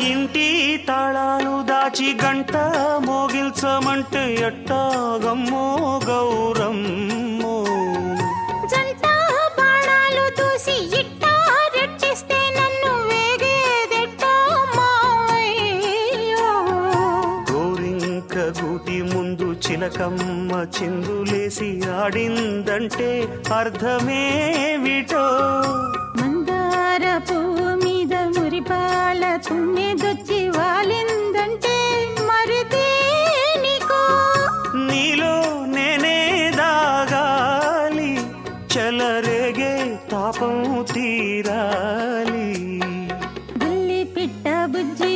ఇంటి తాళాలు దాచి గంట మోగిల్చమంటే ఎట్టాగమ్మో గౌరమ్మో. గూటి ముందు చిలకమ్మ చిందులేసి ఆడిందంటే అర్థమేమిటో మందార తుమ్మెదొచ్చి వాలిందంటే మరి దేనికో నీలో నేనే దాగాలి చెలరేగే తాపం తీరాలి. బుల్లి పిట్ట బుజ్జి